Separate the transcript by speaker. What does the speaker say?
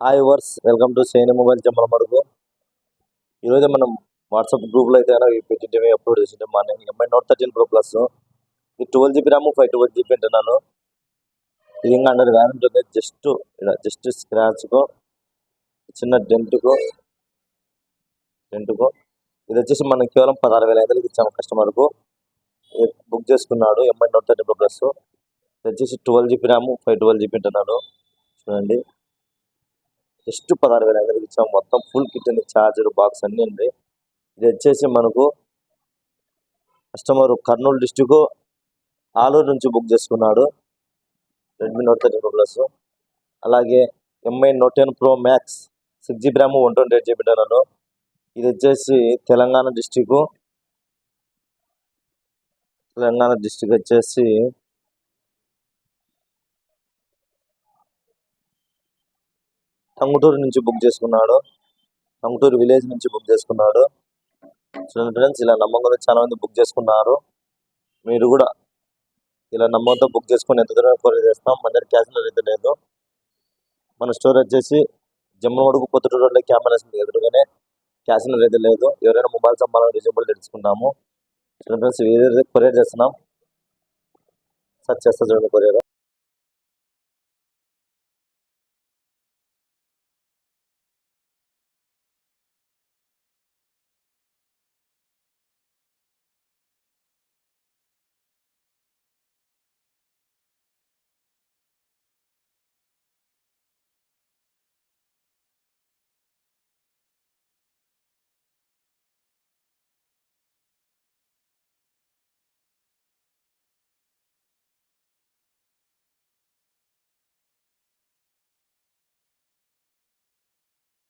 Speaker 1: Hi viewers welcome to Saini mobile Jammalamadugu ఈరోజు మనం WhatsApp గ్రూప్లో అయితే ఈ పెట్టింటే అప్లోడ్ చేసింటే మా నేను MI note thirteen pro plus ఇది twelve GB RAM five twelve GB అంటున్నాను. ఇది ఇంకా అండర్ వ్యారంటీ ఉంది. జస్ట్ ఇలా జస్ట్ స్క్రాచ్కో చిన్న డెంట్కో డెంట్కో ఇది వచ్చేసి మనం కేవలం పదహారు వేల ఐదులకి ఇచ్చాము కస్టమర్కు బుక్ చేసుకున్నాడు MI note thirteen pro plus ఇది వచ్చేసి twelve GB RAM five twelve GB అంటున్నాను చూడండి. జస్ట్ పదహారు వేల ఐదు వందలకి ఇచ్చాము. మొత్తం ఫుల్ కిట్ అండి ఛార్జర్ బాక్స్ అన్నీ ఉంది. ఇది వచ్చేసి మనకు కస్టమర్ కర్నూలు డిస్టిక్ ఆలూరు నుంచి బుక్ చేసుకున్నాడు. Redmi note thirty pro plus అలాగే MI note ten pro max six GB RAM one twenty eight GB డాలలో ఇది వచ్చేసి తెలంగాణ డిస్టిక్ తెలంగాణ డిస్టిక్ వచ్చేసి టంగుటూరు నుంచి బుక్ చేసుకున్నాడు. టంగుటూరు విలేజ్ నుంచి బుక్ చేసుకున్నాడు. చూడండి ఫ్రెండ్స్ ఇలా నమ్మకంతో చాలా మంది బుక్ చేసుకున్నారు. మీరు కూడా ఇలా నమ్మకంతో బుక్ చేసుకొని ఎంత దూరం కొరియర్ చేస్తాం మన దగ్గర క్యాష్ అయితే లేదు. మన స్టోర్ వచ్చేసి జమ్మలమడుగు పొద్దుటూరు రోడ్లో క్యామెరాస్ ఎదురుగానే క్యాష్ అయితే లేదు. ఎవరైనా మొబైల్స్ సంబంధం రీజనబుల్ తెలుసుకుంటాము చూడండి ఫ్రెండ్స్ కొరియర్ చేస్తున్నాం. సర్చ్ చేస్తా చూడండి కొరియర్.